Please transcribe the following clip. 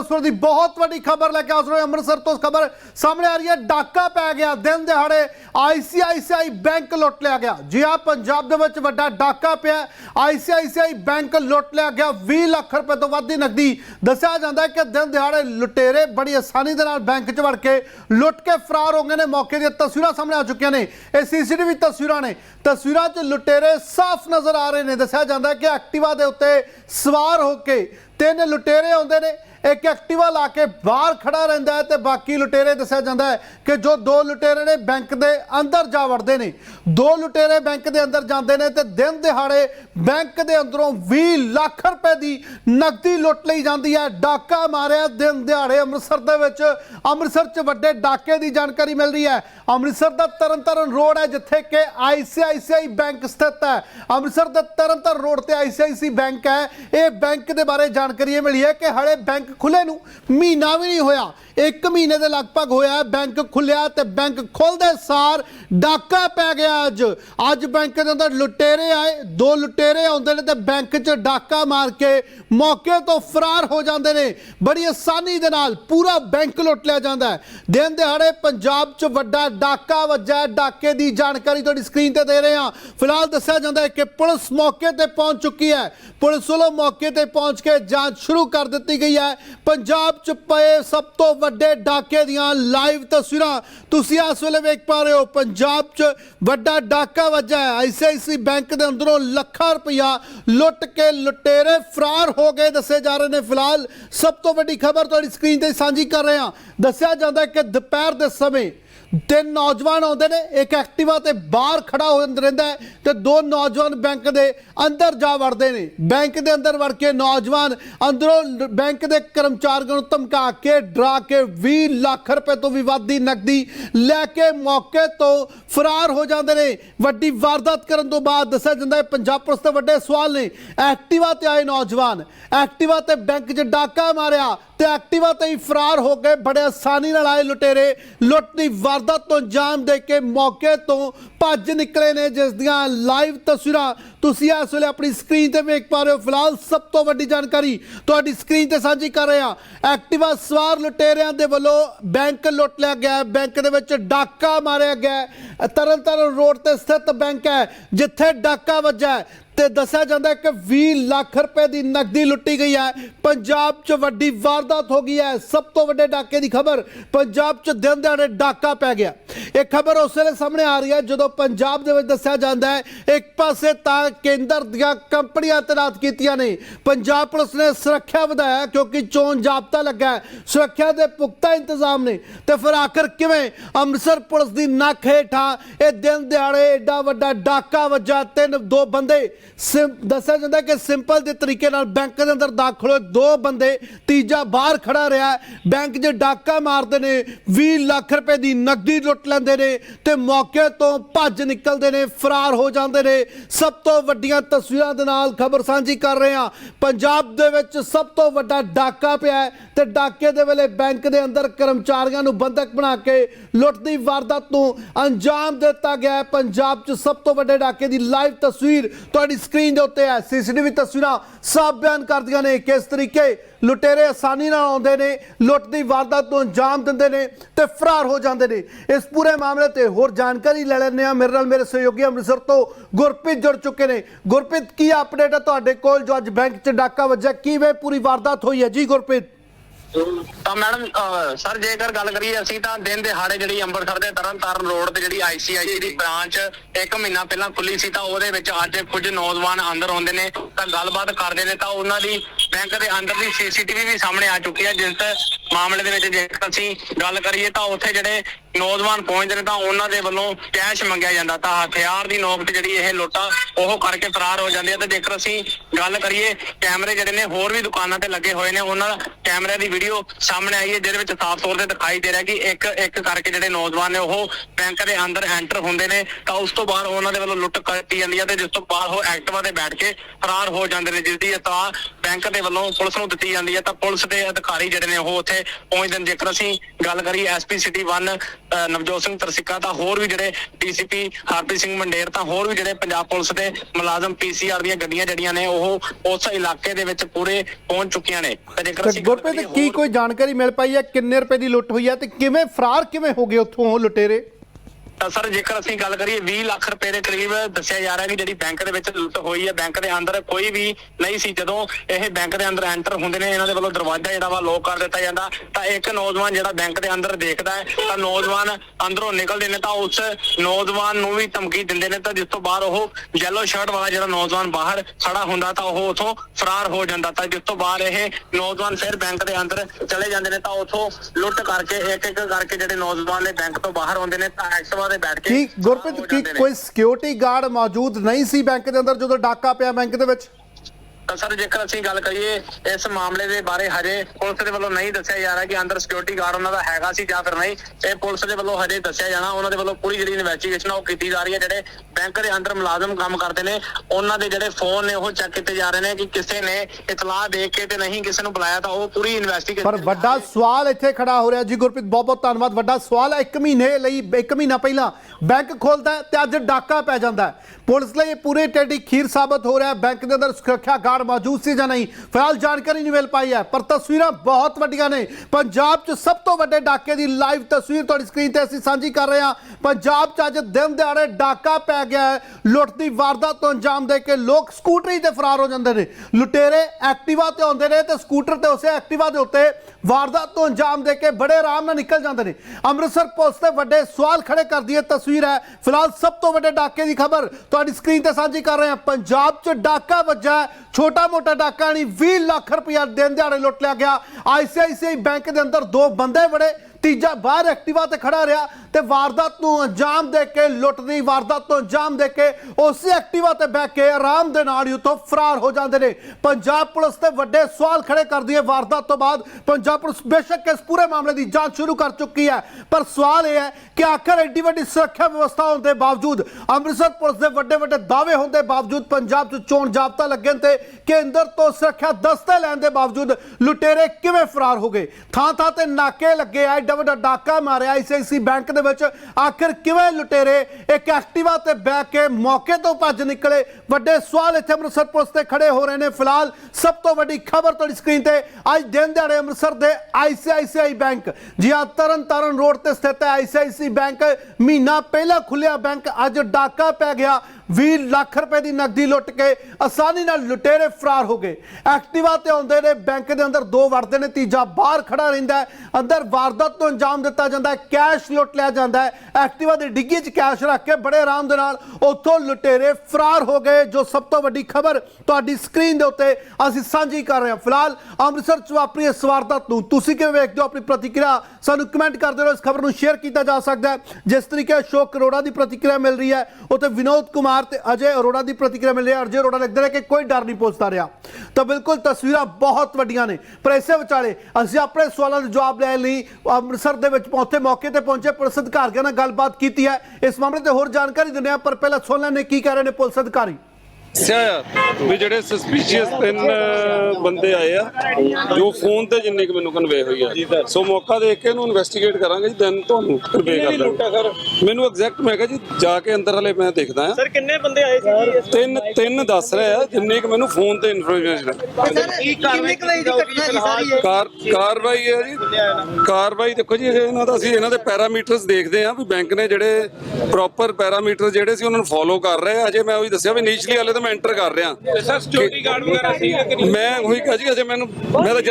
ਅੰਮ੍ਰਿਤਸਰ ਦੀ ਬਹੁਤ ਵੱਡੀ ਖਬਰ ਲੈ ਕੇ ਆਸ ਰਹੇ ਅੰਮ੍ਰਿਤਸਰ ਤੋਂ। ਖਬਰ ਸਾਹਮਣੇ ਆ ਰਹੀ ਹੈ, ਡਾਕਾ ਪੈ ਗਿਆ, ਦਿਨ ਦਿਹਾੜੇ ਆਈਸੀਆਈਸੀਆਈ ਬੈਂਕ ਲੁੱਟ ਲਿਆ ਗਿਆ। ਜੀ ਆ ਪੰਜਾਬ ਦੇ ਵਿੱਚ ਵੱਡਾ ਡਾਕਾ ਪਿਆ ਆਈਸੀਆਈਸੀਆਈ ਬੈਂਕ ਲੁੱਟ ਲਿਆ ਗਿਆ। 20 ਲੱਖ ਰੁਪਏ ਤੋਂ ਵੱਧ ਦੀ ਨਕਦੀ। ਦੱਸਿਆ ਜਾਂਦਾ ਹੈ ਕਿ ਦਿਨ ਦਿਹਾੜੇ ਲੁਟੇਰੇ ਬੜੀ ਆਸਾਨੀ ਦੇ ਨਾਲ ਬੈਂਕ 'ਚ ਵੜ ਕੇ ਲੁੱਟ ਕੇ ਫਰਾਰ ਹੋ ਗਏ ਨੇ। ਮੌਕੇ ਦੀਆਂ ਤਸਵੀਰਾਂ ਸਾਹਮਣੇ ਆ ਚੁੱਕੀਆਂ ਨੇ। ਇਹ ਸੀਸੀਟੀਵੀ ਤਸਵੀਰਾਂ ਨੇ। ਤਸਵੀਰਾਂ 'ਚ ਲੁਟੇਰੇ ਸਾਫ਼ ਨਜ਼ਰ ਆ ਰਹੇ ਨੇ। ਦੱਸਿਆ ਜਾਂਦਾ ਹੈ ਕਿ ਐਕਟਿਵਾ ਦੇ ਉੱਤੇ ਸਵਾਰ ਹੋ ਕੇ ਤਿੰਨ ਲੁਟੇਰੇ ਆਉਂਦੇ ਨੇ। ਇੱਕ ਐਕਟਿਵਾ ਲਾ ਕੇ ਬਾਹਰ ਖੜਾ ਰਹਿੰਦਾ ਹੈ ਤੇ ਬਾਕੀ ਲੁਟੇਰੇ ਦੱਸਿਆ ਜਾਂਦਾ ਹੈ ਕਿ ਜੋ ਦੋ ਲੁਟੇਰੇ ਨੇ ਬੈਂਕ ਦੇ ਅੰਦਰ ਜਾ ਵੜਦੇ ਨੇ, ਦੋ ਲੁਟੇਰੇ ਬੈਂਕ ਦੇ ਅੰਦਰ ਜਾਂਦੇ ਨੇ ਤੇ ਦਿਨ ਦਿਹਾੜੇ ਬੈਂਕ ਦੇ ਅੰਦਰੋਂ 20 ਲੱਖ ਰੁਪਏ ਦੀ ਨਕਦੀ ਲੁੱਟ ਲਈ ਜਾਂਦੀ ਹੈ। ਡਾਕਾ ਮਾਰਿਆ ਦਿਨ ਦਿਹਾੜੇ ਅੰਮ੍ਰਿਤਸਰ ਦੇ ਵਿੱਚ। ਅੰਮ੍ਰਿਤਸਰ 'ਚ ਵੱਡੇ ਡਾਕੇ ਦੀ ਜਾਣਕਾਰੀ ਮਿਲ ਰਹੀ ਹੈ। ਅੰਮ੍ਰਿਤਸਰ ਦਾ ਤਰਨਤਾਰਨ ਰੋਡ ਹੈ ਜਿੱਥੇ ਕਿ ਆਈਸੀਆਈਸੀਆਈ ਬੈਂਕ ਸਥਿਤ ਹੈ। ਅੰਮ੍ਰਿਤਸਰ ਦੇ ਤਰਨਤਾਰਨ ਰੋਡ ਤੇ ਆਈਸੀਆਈਸੀ ਬੈਂਕ ਹੈ। ਇਹ ਬੈਂਕ ਦੇ ਬਾਰੇ ਜਾਣਕਾਰੀ ਇਹ ਮਿਲੀ ਹੈ ਕਿ ਹਲੇ ਬੈਂਕ ਖੁੱਲੇ ਨੂੰ। ਮਹੀਨਾ ਵੀ ਨਹੀਂ ਹੋਇਆ। ਇੱਕ ਮਹੀਨੇ ਦੇ ਲਗਭਗ ਹੋਇਆ ਬੈਂਕ ਖੁੱਲਿਆ ਤੇ ਬੈਂਕ ਖੁੱਲਦੇ ਸਾਰ ਡਾਕਾ ਪੈ ਗਿਆ ਅੱਜ। ਅੱਜ ਬੈਂਕ ਦੇ ਅੰਦਰ ਲੁਟੇਰੇ ਆਏ। ਦੋ ਲੁਟੇਰੇ ਆਉਂਦੇ ਨੇ ਤੇ ਬੈਂਕ 'ਚ ਡਾਕਾ ਮਾਰ ਕੇ ਮੌਕੇ ਤੋਂ ਫਰਾਰ ਹੋ ਜਾਂਦੇ ਨੇ। ਬੜੀ ਆਸਾਨੀ ਦੇ ਨਾਲ ਪੂਰਾ ਬੈਂਕ ਲੁੱਟ ਲਿਆ ਜਾਂਦਾ ਹੈ। ਦਿਨ ਦਿਹਾੜੇ ਪੰਜਾਬ 'ਚ ਵੱਡਾ ਡਾਕਾ ਵੱਜਾ ਡਾਕੇ ਦੀ ਜਾਣਕਾਰੀ ਤੁਹਾਡੀ ਸਕਰੀਨ ਤੇ ਦੇ ਰਹੇ ਹਾਂ। ਫਿਲਹਾਲ ਦੱਸਿਆ ਜਾਂਦਾ ਹੈ ਕਿ ਪੁਲਿਸ ਮੌਕੇ ਤੇ ਪਹੁੰਚ ਚੁੱਕੀ ਹੈ। ਪੁਲਿਸ ਵੱਲੋਂ ਮੌਕੇ ਤੇ ਪਹੁੰਚ ਕੇ ਜਾਂਚ ਸ਼ੁਰੂ ਕਰ ਦਿੱਤੀ ਗਈ ਹੈ। ਪੰਜਾਬ 'ਚ ਪਏ ਸਭ ਤੋਂ ਵੱਡੇ ਡਾਕੇ ਦੀਆਂ ਲਾਈਵ ਤਸਵੀਰਾਂ ਤੁਸੀਂ ਇਸ ਵੇਲੇ ਵੇਖ ਪਾ ਰਹੇ ਹੋ। ਪੰਜਾਬ 'ਚ ਵੱਡਾ ਡਾਕਾ ਵੱਜਾ ਹੈ। ਆਈਸੀਆਈਸੀ ਬੈਂਕ ਦੇ ਅੰਦਰੋਂ ਲੱਖਾਂ ਰੁਪਇਆ ਲੁੱਟ ਕੇ ਲੁਟੇਰੇ ਫਰਾਰ ਹੋ ਗਏ ਦੱਸੇ ਜਾ ਰਹੇ ਨੇ ਫਿਲਹਾਲ। ਸਭ ਤੋਂ ਵੱਡੀ ਖਬਰ ਤੁਹਾਡੀ ਸਕਰੀਨ ਤੇ ਸਾਂਝੀ ਕਰ ਰਹੇ ਹਾਂ। ਦੱਸਿਆ ਜਾਂਦਾ ਹੈ ਕਿ ਦੁਪਹਿਰ ਦੇ ਸਮੇਂ ਤਿੰਨ ਨੌਜਵਾਨ ਆਉਂਦੇ ਨੇ, ਇੱਕ ਐਕਟਿਵਾ ਤੇ ਬਾਹਰ ਖੜਾ ਹੋ ਰਹਿੰਦਾ ਹੈ ਤੇ ਦੋ ਨੌਜਵਾਨ ਬੈਂਕ ਦੇ ਅੰਦਰ ਜਾ ਵੜਦੇ ਨੇ। ਬੈਂਕ ਦੇ ਅੰਦਰ ਵੜ ਕੇ ਨੌਜਵਾਨ ਅੰਦਰੋਂ ਲ- ਬੈਂਕ ਦੇ ਕਰਮਚਾਰੀਆਂ ਨੂੰ ਧਮਕਾ ਕੇ, ਡਰਾ ਕੇ 20 ਲੱਖ ਰੁਪਏ ਤੋਂ ਵੀ ਵੱਧ ਦੀ ਨਕਦੀ ਲੈ ਕੇ ਮੌਕੇ ਤੋਂ ਫਰਾਰ ਹੋ ਜਾਂਦੇ ਨੇ। ਵੱਡੀ ਵਾਰਦਾਤ ਕਰਨ ਤੋਂ ਬਾਅਦ ਦੱਸਿਆ ਜਾਂਦਾ ਹੈ, ਪੰਜਾਬ ਪੁਲਿਸ ਦੇ ਵੱਡੇ ਸਵਾਲ ਨੇ। ਐਕਟਿਵਾ ਤੇ ਆਏ ਨੌਜਵਾਨ, ਐਕਟਿਵਾ ਤੇ ਬੈਂਕ 'ਚ ਡਾਕਾ ਮਾਰਿਆ ਤੇ ਐਕਟਿਵਾ ਤੇ ਹੀ ਫਰਾਰ ਹੋ ਗਏ, ਬੜੇ ਆਸਾਨੀ ਨਾਲ ਆਏ ਲੁਟੇਰੇ। ਲੁੱਟ ਦੀ ਵਾਰਦਾਤ ਤੋਂ ਅੰਜਾਮ ਦੇ ਕੇ ਮੌਕੇ ਤੋਂ ਭੱਜ ਨਿਕਲੇ ਨੇ, ਜਿਸ ਦੀਆਂ ਲਾਈਵ ਤਸਵੀਰਾਂ ਤੁਸੀਂ ਇਸ ਵੇਲੇ ਆਪਣੀ ਸਕਰੀਨ ਤੇ ਵੇਖ ਪਾ ਰਹੇ ਹੋ। ਫਿਲਹਾਲ ਸਭ ਤੋਂ ਵੱਡੀ ਜਾਣਕਾਰੀ ਤੁਹਾਡੀ ਸਕਰੀਨ ਤੇ ਸਾਂਝੀ ਕਰ ਰਹੇ। ਹਾਂ ਐਕਟਿਵਾ ਸਵਾਰ ਲੁਟੇਰਿਆਂ ਦੇ ਵੱਲੋਂ ਬੈਂਕ ਲੁੱਟ ਲਿਆ ਗਿਆ ਬੈਂਕ ਦੇ ਵਿੱਚ ਡਾਕਾ ਮਾਰਿਆ ਗਿਆ ਹੈ। ਤਰਨਤਾਰਨ ਰੋਡ ਤੇ ਸਥਿਤ ਬੈਂਕ ਹੈ, ਜਿੱਥੇ ਡਾਕਾ ਵੱਜਾ ਹੈ। ਤੇ ਦੱਸਿਆ ਜਾਂਦਾ ਕਿ 20 ਲੱਖ ਰੁਪਏ ਦੀ ਨਕਦੀ ਲੁੱਟੀ ਗਈ ਹੈ। ਪੰਜਾਬ 'ਚ ਵੱਡੀ ਵਾਰਦਾਤ ਹੋ ਗਈ ਹੈ। ਸਭ ਤੋਂ ਵੱਡੇ ਡਾਕੇ ਦੀ ਖਬਰ, ਪੰਜਾਬ 'ਚ ਦਿਨ ਦਿਹਾੜੇ ਡਾਕਾ ਪੈ ਗਿਆ। ਇਹ ਖਬਰ ਉਸ ਵੇਲੇ ਸਾਹਮਣੇ ਆ ਰਹੀ ਹੈ, ਜਦੋਂ ਪੰਜਾਬ ਦੇ ਵਿੱਚ ਦੱਸਿਆ ਜਾਂਦਾ ਹੈ, ਇੱਕ ਪਾਸੇ ਤਾਂ ਕੇਂਦਰ ਦੀਆਂ ਕੰਪਨੀਆਂ ਤੈਨਾਤ ਕੀਤੀਆਂ ਨੇ। ਪੰਜਾਬ ਪੁਲਿਸ ਨੇ ਸੁਰੱਖਿਆ ਵਧਾਇਆ, ਕਿਉਂਕਿ ਚੋਣ ਜਾਬਤਾ ਲੱਗਾ ਹੈ। ਸੁਰੱਖਿਆ ਦੇ ਪੁਖਤਾ ਇੰਤਜ਼ਾਮ ਨੇ। ਤੇ ਫਿਰ ਆਖਰ ਕਿਵੇਂ? ਅੰਮ੍ਰਿਤਸਰ ਪੁਲਿਸ ਦੀ ਨੱਕ ਹੇਠਾਂ ਇਹ ਦਿਨ ਦਿਹਾੜੇ ਏਡਾ ਵੱਡਾ ਡਾਕਾ ਵੱਜਾ, ਤਿੰਨ, ਦੋ ਬੰਦੇ ਸਿੰ- ਦੱਸਿਆ ਜਾਂਦਾ ਕਿ ਸਿੰਪਲ ਦੇ ਤਰੀਕੇ ਨਾਲ ਬੈਂਕ ਦੇ ਅੰਦਰ ਦਾਖਲ ਹੋਏ ਦੋ ਬੰਦੇ, ਤੀਜਾ ਬਾਹਰ ਖੜਾ ਰਿਹਾ ਬੈਂਕ 'ਚ ਡਾਕਾ ਮਾਰਦੇ ਨੇ 20 ਲੱਖ ਰੁਪਏ ਦੀ ਨਕਦੀ ਲੁੱਟ ਲੈਂਦੇ ਨੇ ਤੇ ਮੌਕੇ ਤੋਂ ਭੱਜ ਨਿਕਲਦੇ ਨੇ, ਫਰਾਰ ਹੋ ਜਾਂਦੇ ਨੇ। ਸਭ ਤੋਂ ਵੱਡੀਆਂ ਤਸਵੀਰਾਂ ਦੇ ਨਾਲ ਖਬਰ ਸਾਂਝੀ ਕਰ ਰਹੇ ਹਾਂ। ਪੰਜਾਬ ਦੇ ਵਿੱਚ ਸਭ ਤੋਂ ਵੱਡਾ ਡਾਕਾ ਪਿਆ ਤੇ ਡਾਕੇ ਦੇ ਵੇਲੇ ਬੈਂਕ ਦੇ ਅੰਦਰ ਕਰਮਚਾਰੀਆਂ ਨੂੰ ਬੰਦਕ ਬਣਾ ਕੇ ਲੁੱਟ ਦੀ ਵਾਰਦਾਤ ਨੂੰ ਅੰਜਾਮ ਦਿੱਤਾ ਗਿਆ ਪੰਜਾਬ 'ਚ ਸਭ ਤੋਂ ਵੱਡੇ ਡਾਕੇ ਦੀ ਲਾਈਵ ਤਸਵੀਰ ਤੁਹਾਡੀ ਸਕਰੀਨ ਦੇ ਉੱਤੇ ਹੈ। ਸੀਸੀਟੀਵੀ ਤਸਵੀਰਾਂ ਸਾਫ਼ ਬਿਆਨ ਕਰਦੀਆਂ ਨੇ ਕਿਸ ਤਰੀਕੇ ਲੁਟੇਰੇ ਆਸਾਨੀ ਨਾਲ ਆਉਂਦੇ ਨੇ ਲੁੱਟ ਦੀ ਵਾਰਦਾਤ ਨੂੰ ਅੰਜਾਮ ਦਿੰਦੇ ਨੇ ਤੇ ਫਰਾਰ ਹੋ ਜਾਂਦੇ ਨੇ। ਇਸ ਪੂਰੇ ਮਾਮਲੇ ਤੇ ਹੋਰ ਜਾਣਕਾਰੀ ਲੈ ਲੈਂਦੇ ਆ ਮੇਰੇ ਨਾਲ ਮੇਰੇ ਸਹਿਯੋਗੀ ਅੰਮ੍ਰਿਤਸਰ ਤੋਂ ਗੁਰਪ੍ਰੀਤ ਜੁੜ ਚੁੱਕੇ ਨੇ। ਗੁਰਪ੍ਰੀਤ, ਕੀ ਅਪਡੇਟ ਹੈ ਤੁਹਾਡੇ ਕੋਲ ਜੋ ਅੱਜ ਬੈਂਕ 'ਚ ਡਾਕਾ ਵੱਜਾ ਕਿਵੇਂ ਪੂਰੀ ਵਾਰਦਾਤ ਹੋਈ ਹੈ ਜੀ ਗੁਰਪ੍ਰੀਤ? ਤਾਂ ਮੈਡਮ ਸਰ, ਜੇਕਰ ਗੱਲ ਕਰੀਏ ਅਸੀਂ ਤਾਂ ਦਿਨ ਦਿਹਾੜੇ ਜਿਹੜੀ ਅੰਮ੍ਰਿਤਸਰ ਦੇ ਤਰਨ ਤਾਰਨ ਰੋਡ ਤੇ ਜਿਹੜੀ ਆਈਸੀਆਈ ਦੀ ਬ੍ਰਾਂਚ ਇੱਕ ਮਹੀਨਾ ਪਹਿਲਾਂ ਖੁੱਲੀ ਸੀ ਤਾਂ ਉਹਦੇ ਵਿੱਚ ਅੱਜ ਕੁਝ ਨੌਜਵਾਨ ਅੰਦਰ ਆਉਂਦੇ ਨੇ ਤਾਂ ਗੱਲਬਾਤ ਕਰਦੇ ਨੇ ਤਾਂ ਉਹਨਾਂ ਦੀ ਬੈਂਕ ਦੇ ਅੰਦਰ ਦੀ ਸੀਸੀਟੀਵੀ ਵੀ ਸਾਹਮਣੇ ਆ ਚੁੱਕੀ ਹੈ, ਜਿਸ ਮਾਮਲੇ ਦੇ ਵਿੱਚ ਜੇਕਰ ਅਸੀਂ ਗੱਲ ਕਰੀਏ ਤਾਂ ਉੱਥੇ ਜਿਹੜੇ ਨੌਜਵਾਨ ਪਹੁੰਚਦੇ ਨੇ ਤਾਂ ਉਹਨਾਂ ਦੇ ਵੱਲੋਂ ਕੈਸ਼ ਮੰਗਿਆ ਜਾਂਦਾ ਤਾਂ ਹਥਿਆਰ ਦੀ ਨੋਕ ਤੇ ਜਿਹੜੀ ਇਹ ਲੁੱਟਾ ਉਹ ਕਰਕੇ ਫਰਾਰ ਹੋ ਜਾਂਦੇ ਆ ਤੇ ਜੇਕਰ ਅਸੀਂ ਗੱਲ ਕਰੀਏ, ਕੈਮਰੇ ਜਿਹੜੇ ਨੇ ਹੋਰ ਵੀ ਦੁਕਾਨਾਂ ਤੇ ਲੱਗੇ ਹੋਏ ਨੇ, ਉਹਨਾਂ ਕੈਮਰੇ ਦੀ ਵੀਡੀਓ ਸਾਹਮਣੇ ਆਈ ਹੈ, ਜਿਹਦੇ ਵਿੱਚ ਸਾਫ਼ ਤੌਰ ਤੇ ਦਿਖਾਈ ਦੇ ਰਿਹਾ ਕਿ ਇੱਕ ਇੱਕ ਕਰਕੇ ਜਿਹੜੇ ਨੌਜਵਾਨ ਨੇ, ਉਹ ਬੈਂਕ ਦੇ ਅੰਦਰ ਐਂਟਰ ਹੁੰਦੇ ਨੇ, ਤਾਂ ਉਸ ਤੋਂ ਬਾਅਦ ਉਹਨਾਂ ਦੇ ਵੱਲੋਂ ਲੁੱਟ ਕੀਤੀ ਜਾਂਦੀ ਹੈ ਤੇ ਜਿਸ ਤੋਂ ਬਾਅਦ ਉਹ ਐਕਟਿਵਾ ਤੇ ਬੈਠ ਕੇ ਫਰਾਰ ਹੋ ਜਾਂਦੇ ਨੇ, ਜਿਸ ਦੀ ਇਤਲਾਹ ਬੈਂਕ ਦੇ ਦੇ ਵੱਲੋਂ ਪੁਲਿਸ ਨੂੰ ਦਿੱਤੀ ਜਾਂਦੀ ਹੈ ਤਾਂ ਪੁਲਿਸ ਦੇ ਅਧਿਕਾਰੀ ਜਿਹੜੇ ਨੇ ਉਹ ਉੱਥੇ ਪਹੁੰਚਦੇ ਨੇ। ਜੇਕਰ ਅਸੀਂ ਗੱਲ ਕਰੀਏ ਐਸਪੀ ਸਿਟੀ 1 ਨਵਜੋਤ ਸਿੰਘ ਤਰਸਿੱਕਾ ਤਾਂ ਹੋਰ ਵੀ ਜਿਹੜੇ ਡੀਸੀਪੀ ਹਰਪ੍ਰੀਤ ਸਿੰਘ ਮੰਡੇਰ ਤਾਂ ਹੋਰ ਵੀ ਜਿਹੜੇ ਪੰਜਾਬ ਪੁਲਿਸ ਦੇ ਮੁਲਾਜ਼ਮ ਪੀਸੀਆਰ ਦੀਆਂ ਗੱਡੀਆਂ ਜਿਹੜੀਆਂ ਨੇ ਉਹ ਉਸ ਇਲਾਕੇ ਦੇ ਵਿੱਚ ਪੂਰੇ ਪਹੁੰਚ ਚੁੱਕੀਆਂ ਨੇ। ਤਾਂ ਜੇਕਰ ਅਸੀਂ ਗੁਰਪ੍ਰੀਤ ਕੀ ਕੋਈ ਜਾਣਕਾਰੀ ਮਿਲ ਪਾਈ ਹੈ? ਕਿੰਨੇ ਰੁਪਏ ਦੀ ਲੁੱਟ ਹੋਈ ਹੈ ਤੇ ਕਿਵੇਂ ਫਰਾਰ ਕਿਵੇਂ ਹੋ ਗਏ ਉੱਥੋਂ ਉਹ ਲੁਟੇਰੇ? ਸਰ, ਜੇਕਰ ਅਸੀਂ ਗੱਲ ਕਰੀਏ 20 ਲੱਖ ਰੁਪਏ ਦੇ ਕਰੀਬ ਦੱਸਿਆ ਜਾ ਰਿਹਾ ਕਿ ਜਿਹੜੀ ਬੈਂਕ ਦੇ ਵਿੱਚ ਲੁੱਟ ਹੋਈ ਹੈ, ਬੈਂਕ ਦੇ ਅੰਦਰ ਕੋਈ ਵੀ ਨਹੀਂ ਸੀ। ਜਦੋਂ ਇਹ ਬੈਂਕ ਦੇ ਅੰਦਰ ਐਂਟਰ ਹੁੰਦੇ ਨੇ, ਇਹਨਾਂ ਦੇ ਵੱਲੋਂ ਦਰਵਾਜ਼ਾ ਜਿਹੜਾ ਵਾ ਲੋਕ ਕਰ ਦਿੱਤਾ ਜਾਂਦਾ। ਤਾਂ ਇੱਕ ਨੌਜਵਾਨ ਜਿਹੜਾ ਬੈਂਕ ਦੇ ਅੰਦਰ ਦੇਖਦਾ ਹੈ, ਤਾਂ ਨੌਜਵਾਨ ਅੰਦਰੋਂ ਨਿਕਲਦੇ ਨੇ, ਤਾਂ ਉਸ ਨੌਜਵਾਨ ਨੂੰ ਵੀ ਧਮਕੀ ਦਿੰਦੇ ਨੇ। ਤਾਂ ਜਿਸ ਤੋਂ ਬਾਅਦ ਉਹ ਯੈਲੋ ਸ਼ਰਟ ਵਾਲਾ ਜਿਹੜਾ ਨੌਜਵਾਨ ਬਾਹਰ ਖੜਾ ਹੁੰਦਾ, ਤਾਂ ਉਹ ਉਥੋਂ ਫਰਾਰ ਹੋ ਜਾਂਦਾ। ਤਾਂ ਜਿਸ ਤੋਂ ਬਾਅਦ ਇਹ ਨੌਜਵਾਨ ਫਿਰ ਬੈਂਕ ਦੇ ਅੰਦਰ ਚਲੇ ਜਾਂਦੇ ਨੇ, ਤਾਂ ਉਥੋਂ ਲੁੱਟ ਕਰਕੇ ਇੱਕ ਇੱਕ ਕਰਕੇ ਜਿਹੜੇ ਨੌਜਵਾਨ ਨੇ ਬੈਂਕ ਤੋਂ ਬਾਹਰ ਆਉਂਦੇ ਨੇ, ਤਾਂ ਐਕਟਿਵਾ ਤੇ ਬੈਠ ਕੇ ਕੀ ਗੁਰਪ੍ਰੀਤ ਕੀ। ਕੋਈ ਸਿਕਿਉਰਿਟੀ ਗਾਰਡ ਮੌਜੂਦ ਨਹੀਂ ਸੀ ਬੈਂਕ ਦੇ ਅੰਦਰ ਜਦੋਂ ਡਾਕਾ ਪਿਆ ਬੈਂਕ ਦੇ ਵਿੱਚ ਤਾਂ ਸਰ ਜੇਕਰ ਅਸੀਂ ਗੱਲ ਕਰੀਏ ਇਸ ਮਾਮਲੇ ਦੇ ਬਾਰੇ ਹਜੇ ਪੁਲਿਸ ਦੇ ਵੱਲੋਂ ਨਹੀਂ ਦੱਸਿਆ ਜਾ ਰਿਹਾ ਕਿ ਅੰਦਰ ਸਿਕਿਉਰਿਟੀ ਗਾਰਡ ਉਹਨਾਂ ਦਾ ਹੈਗਾ ਸੀ ਜਾਂ ਫਿਰ ਨਹੀਂ ਇਹ ਪੁਲਿਸ ਦੇ ਵੱਲੋਂ ਹਜੇ ਦੱਸਿਆ ਜਾਣਾ ਉਹਨਾਂ ਦੇ ਵੱਲੋਂ ਪੂਰੀ ਜਿਹੜੀ ਇਨਵੈਸਟੀਗੇਸ਼ਨ ਉਹ ਕੀਤੀ ਜਾ ਰਹੀ ਹੈ ਜਿਹੜੇ ਬੈਂਕ ਦੇ ਅੰਦਰ ਮੁਲਾਜ਼ਮ ਕੰਮ ਕਰਦੇ ਨੇ ਉਹਨਾਂ ਦੇ ਜਿਹੜੇ ਫੋਨ ਨੇ ਉਹ ਚੈੱਕ ਕੀਤੇ ਜਾ ਰਹੇ ਨੇ ਕਿ ਕਿਸੇ ਨੇ ਇਤਲਾਹ ਦੇ ਕੇ ਤੇ ਨਹੀਂ ਕਿਸੇ ਨੂੰ ਬੁਲਾਇਆ ਤਾਂ ਉਹ ਪੂਰੀ ਇਨਵੈਸਟੀਗੇਸ਼ਨ ਪਰ ਵੱਡਾ ਸਵਾਲ ਇੱਥੇ ਖੜਾ ਹੋ ਰਿਹਾ ਜੀ ਗੁਰਪ੍ਰੀਤ ਬਹੁਤ ਬਹੁਤ ਧੰਨਵਾਦ। ਵੱਡਾ ਸਵਾਲ ਹੈ 1 ਮਹੀਨੇ ਲਈ 1 ਮਹੀਨਾ ਪਹਿਲਾਂ ਬੈਂਕ ਖੋਲਦਾ ਤੇ ਅੱਜ ਡਾਕਾ ਪੈ ਜਾਂਦਾ ਪੁਲਿਸ ਲਈ ਪੂਰੇ ਟੇਡੀ ਖੀਰ ਸਾਬਤ ਹੋ ਰਿਹਾ ਬੈਂਕ ਦੇ ਅੰਦਰ ਸੁਰੱਖਿਆ ਗਾਰਡ ਮੌਜੂਦ ਸੀ ਜਾਂ ਨਹੀਂ? ਫਿਲਹਾਲ ਜਾਣਕਾਰੀ ਨਹੀਂ ਮਿਲ ਪਾਈ ਹੈ, ਪਰ ਤਸਵੀਰਾਂ ਬਹੁਤ ਵੱਡੀਆਂ ਨੇ। ਪੰਜਾਬ 'ਚ ਸਭ ਤੋਂ ਵੱਡੇ ਡਾਕੇ ਦੀ ਲਾਈਵ ਤਸਵੀਰ ਤੁਹਾਡੀ ਸਕਰੀਨ ਤੇ ਅਸੀਂ ਸਾਂਝੀ ਕਰ ਰਹੇ ਹਾਂ। ਪੰਜਾਬ 'ਚ ਅੱਜ ਦਿਨ ਦਿਹਾੜੇ ਡਾਕਾ ਪੈ ਗਿਆ ਹੈ। ਲੁੱਟ ਦੀ ਵਾਰਦਾਤ ਤੋਂ ਅੰਜਾਮ ਦੇ ਕੇ ਲੋਕ ਸਕੂਟਰੀ ਤੇ ਫਰਾਰ ਹੋ ਜਾਂਦੇ ਨੇ। ਲੁਟੇਰੇ ਐਕਟਿਵਾ ਤੇ ਆਉਂਦੇ ਨੇ ਤੇ ਸਕੂਟਰ ਤੇ ਉਸੇ ਐਕਟਿਵਾ ਦੇ ਉੱਤੇ ਵਾਰਦਾਤ ਤੋਂ ਅੰਜਾਮ ਦੇ ਕੇ ਬੜੇ ਆਰਾਮ ਨਾਲ ਨਿਕਲ ਜਾਂਦੇ ਨੇ। ਅੰਮ੍ਰਿਤਸਰ ਪੁਲਿਸ ਤੇ ਵੱਡੇ ਸਵਾਲ ਖੜੇ ਕਰਦੀ ਹੈ ਤਸਵੀਰ ਹੈ। ਫਿਲਹਾਲ ਸਭ ਤੋਂ ਵੱਡੇ ਡਾਕੇ ਦੀ ਖਬਰ ਤੁਹਾਡੀ ਸਕਰੀਨ ਤੇ ਸਾਂਝੀ ਕਰ ਰਹੇ ਹਾਂ। ਪੰਜਾਬ 'ਚ ਡਾਕਾ ਵੱਜਾ ਛੋਟਾ ਮੋਟਾ ਡਾਕਾ ਨਹੀਂ 20 ਲੱਖ ਰੁਪਇਆ ਦਿਨ ਦਿਹਾੜੇ ਲੁੱਟ ਲਿਆ ਗਿਆ। ਆਈਸੀਆਈਸੀਆਈ ਬੈਂਕ ਦੇ ਅੰਦਰ ਦੋ ਬੰਦੇ ਬੜੇ ਤੀਜਾ ਬਾਹਰ ਐਕਟਿਵਾ ਤੇ ਖੜਾ ਰਿਹਾ ਤੇ ਵਾਰਦਾਤ ਨੂੰ ਅੰਜਾਮ ਦੇ ਕੇ ਲੁੱਟ ਦੀ ਵਾਰਦਾਤ ਨੂੰ ਅੰਜਾਮ ਦੇ ਕੇ ਉਸੇ ਐਕਟਿਵਾ ਤੇ ਬਹਿ ਕੇ ਆਰਾਮ ਦੇ ਨਾਲ ਹੀ ਉੱਥੋਂ ਫਰਾਰ ਹੋ ਜਾਂਦੇ ਨੇ। ਪੰਜਾਬ ਪੁਲਿਸ ਤੇ ਵੱਡੇ ਸਵਾਲ ਖੜੇ ਕਰਦੀ ਹੈ। ਵਾਰਦਾਤ ਤੋਂ ਬਾਅਦ ਪੰਜਾਬ ਪੁਲਿਸ ਬੇਸ਼ੱਕ ਇਸ ਪੂਰੇ ਮਾਮਲੇ ਦੀ ਜਾਂਚ ਸ਼ੁਰੂ ਕਰ ਚੁੱਕੀ ਹੈ। ਪਰ ਸਵਾਲ ਇਹ ਹੈ ਕਿ ਆਖਰ ਐਡੀ ਵੱਡੀ ਸੁਰੱਖਿਆ ਵਿਵਸਥਾ ਹੋਣ ਦੇ ਬਾਵਜੂਦ, ਅੰਮ੍ਰਿਤਸਰ ਪੁਲਿਸ ਦੇ ਵੱਡੇ ਵੱਡੇ ਦਾਅਵੇ ਹੋਣ ਦੇ ਬਾਵਜੂਦ, ਪੰਜਾਬ 'ਚ ਚੋਣ ਜਾਬਤਾ ਲੱਗਣ ਤੇ ਕੇਂਦਰ ਤੋਂ ਸੁਰੱਖਿਆ ਦਸਤੇ ਲੈਣ ਦੇ ਬਾਵਜੂਦ ਲੁਟੇਰੇ ਕਿਵੇਂ ਫਰਾਰ ਹੋ ਗਏ? ਥਾਂ ਥਾਂ ਤੇ ਨਾਕੇ ਲੱਗੇ ਆ ਐਡਾ ਵੱਡਾ ਡਾਕਾ ਮਾਰਿਆ ਆਈਸੀਆਈਸੀ ਬੈਂਕ ਦੇ ਵਿੱਚ। ਆਖਿਰ ਕਿਵੇਂ ਲੁਟੇਰੇ? ਇੱਕ ਐਕਟਿਵਾ ਤੇ ਬਹਿ ਕੇ ਮੌਕੇ ਤੋਂ ਭੱਜ ਨਿਕਲੇ। ਵੱਡੇ ਸਵਾਲ ਇੱਥੇ ਅੰਮ੍ਰਿਤਸਰ ਪੁਲਿਸ ਤੇ ਖੜੇ ਹੋ ਰਹੇ ਨੇ। ਫਿਲਹਾਲ ਸਭ ਤੋਂ ਵੱਡੀ ਖਬਰ ਤੁਹਾਡੀ ਸਕਰੀਨ ਤੇ ਅੱਜ ਦਿਨ ਦਿਹਾੜੇ ਅੰਮ੍ਰਿਤਸਰ ਦੇ ਆਈਸੀਆਈਸੀਆਈ ਬੈਂਕ ਜੀ ਹਾਂ ਤਰਨ ਤਾਰਨ ਰੋਡ ਤੇ ਸਥਿਤ ਹੈ। ਆਈਸੀਆਈਸੀ ਬੈਂਕ ਮਹੀਨਾ ਪਹਿਲਾਂ ਖੁੱਲਿਆ ਬੈਂਕ। ਅੱਜ ਡਾਕਾ ਪੈ ਗਿਆ। 20 ਲੱਖ ਰੁਪਏ ਦੀ ਨਕਦੀ ਲੁੱਟ ਕੇ ਆਸਾਨੀ ਨਾਲ ਲੁਟੇਰੇ ਫਰਾਰ ਹੋ ਗਏ। ਐਕਟਿਵਾ ਤੇ ਆਉਂਦੇ ਨੇ, ਬੈਂਕ ਦੇ ਅੰਦਰ ਦੋ ਵੜਦੇ ਨੇ, ਤੀਜਾ ਬਾਹਰ ਖੜਾ ਰਹਿੰਦਾ ਅੰਦਰ ਵਾਰਦਾਤ ਨੂੰ ਅੰਜਾਮ ਦਿੱਤਾ ਜਾਂਦਾ ਹੈ, ਕੈਸ਼ ਲੁੱਟ ਲਿਆ ਜਾਂਦਾ ਹੈ। ਐਕਟਿਵਾ ਦੀ ਡਿੱਗੀ 'ਚ ਕੈਸ਼ ਰੱਖ ਕੇ ਬੜੇ ਆਰਾਮ ਦੇ ਨਾਲ ਉੱਥੋਂ ਲੁਟੇਰੇ ਫਰਾਰ ਹੋ ਗਏ, ਜੋ ਸਭ ਤੋਂ ਵੱਡੀ ਖਬਰ ਤੁਹਾਡੀ ਸਕਰੀਨ ਦੇ ਉੱਤੇ ਅਸੀਂ ਸਾਂਝੀ ਕਰ ਰਹੇ ਹਾਂ। ਫਿਲਹਾਲ ਅੰਮ੍ਰਿਤਸਰ 'ਚ ਵਾਪਰੀ ਇਸ ਵਾਰਦਾਤ ਨੂੰ। ਤੁਸੀਂ ਕਿਵੇਂ ਵੇਖਦੇ ਹੋ ਆਪਣੀ ਪ੍ਰਤੀਕਿਰਿਆ? ਸਾਨੂੰ ਕਮੈਂਟ ਕਰਦੇ ਰਹੋ। ਇਸ ਖਬਰ ਨੂੰ ਸ਼ੇਅਰ ਕੀਤਾ ਜਾ ਸਕਦਾ ਹੈ। ਜਿਸ ਤਰੀਕੇ ਅਸ਼ੋਕ ਅਰੋੜਾ ਦੀ ਪ੍ਰਤੀਕਿਰਿਆ ਮਿਲ ਰਹੀ ਹੈ, ਉੱਥੇ ਵਿਨੋਦ ਕੁਮਾਰ ਤੇ ਅਜੇ ਅਰੋੜਾ ਦੀ ਪ੍ਰਤੀਕਿਰਿਆ ਮਿਲ ਰਹੀ ਹੈ। ਅਜੇ ਅਰੋੜਾ ਲਿਖਦੇ ਨੇ ਕਿ ਕੋਈ ਡਰ ਨਹੀਂ ਪੁੱਛਦਾ ਰਿਹਾ। ਤਾਂ ਬਿਲਕੁਲ ਤਸਵੀਰਾਂ ਬਹੁਤ ਵੱਡੀਆਂ ਨੇ। ਪਰ ਇਸੇ ਵਿਚਾਲੇ ਅਸੀਂ ਆਪਣੇ ਸਵਾਲਾਂ ਦੇ ਜਵਾਬ ਲੈਣ ਲਈ ਅੰਮ੍ਰਿਤਸਰ ਦੇ ਵਿੱਚ ਪਹੁੰਚੇ, ਮੌਕੇ ਤੇ ਪਹੁੰਚੇ ਪੁਲਿਸ ਅਧਿਕਾਰੀਆਂ ਨਾਲ ਗੱਲਬਾਤ ਕੀਤੀ ਹੈ। ਇਸ ਮਾਮਲੇ ਤੇ ਹੋਰ ਜਾਣਕਾਰੀ ਦਿੰਦੇ ਹਾਂ, ਪਰ ਪਹਿਲਾਂ ਸੁਣ ਲੈਂਦੇ ਕੀ ਕਹਿ ਰਹੇ ਨੇ ਪੁਲਿਸ ਅਧਿਕਾਰੀ? ਦੱਸਿਆ ਆ ਵੀ ਜਿਹੜੇ ਸਸਪੀਸ਼ੀਅਸ ਤਿੰਨ ਬੰਦੇ ਆਏ ਆ ਜੋ ਫੋਨ ਤੇ ਜਿੰਨੇ ਕਿ ਮੈਨੂੰ ਕਨਵੇ ਹੋਈ ਆ। ਸੋ ਮੌਕਾ ਦੇਖ ਕੇ ਇਹਨੂੰ ਇਨਵੈਸਟੀਗੇਟ ਕਰਾਂਗੇ ਜੀ ਦੈਨ ਤੁਹਾਨੂੰ ਕਨਵੇ ਕਰ ਦਾਂਗੇ ਮੈਨੂੰ ਐਗਜ਼ੈਕਟ ਮੈਂ ਕਿਹਾ ਜੀ ਜਾ ਕੇ ਅੰਦਰ ਹਲੇ ਮੈਂ ਦੇਖਦਾ ਆ ਸਰ ਕਿੰਨੇ ਬੰਦੇ ਆਏ ਸੀ? ਤਿੰਨ ਤਿੰਨ ਦੱਸ ਰਹੇ ਆ ਜਿੰਨੇ ਕਿ ਮੈਨੂੰ ਫੋਨ ਤੇ ਇਨਫੋਰਮੇਸ਼ਨ ਕਾਰਵਾਈ ਹੈ ਜੀ। ਕਾਰਵਾਈ ਦੇਖੋ ਜੀ ਇਹ ਇਹਨਾਂ ਦਾ ਅਸੀਂ ਇਹਨਾਂ ਦੇ ਪੈਰਾਮੀਟਰਸ ਦੇਖਦੇ ਆ ਵੀ ਬੈਂਕ ਨੇ ਜਿਹੜੇ ਪ੍ਰੋਪਰ ਪੈਰਾਮੀਟਰ ਜਿਹੜੇ ਸੀ ਉਹਨਾਂ ਨੂੰ ਫੋਲੋ ਕਰ ਰਹੇ ਆ। ਅਜੇ ਮੈਂ ਉਹੀ ਦੱਸਿਆ ਵੀ ਇਨੀਸ਼ੀਅਲੀ ਹਲੇ ਮੈਂ ਐਂਟਰ ਕਰ ਰਿਹਾ। ਸਰ ਸਿਕਿਉਰਿਟੀ ਗਾਰਡ ਵਗੈਰਾ ਸੀ ਕਿ ਨਹੀਂ? ਮੈਂ ਉਹੀ ਕਹਾਂ ਜੀ ਅਜੇ ਮੈਨੂੰ ਮੈਂ ਤਾਂ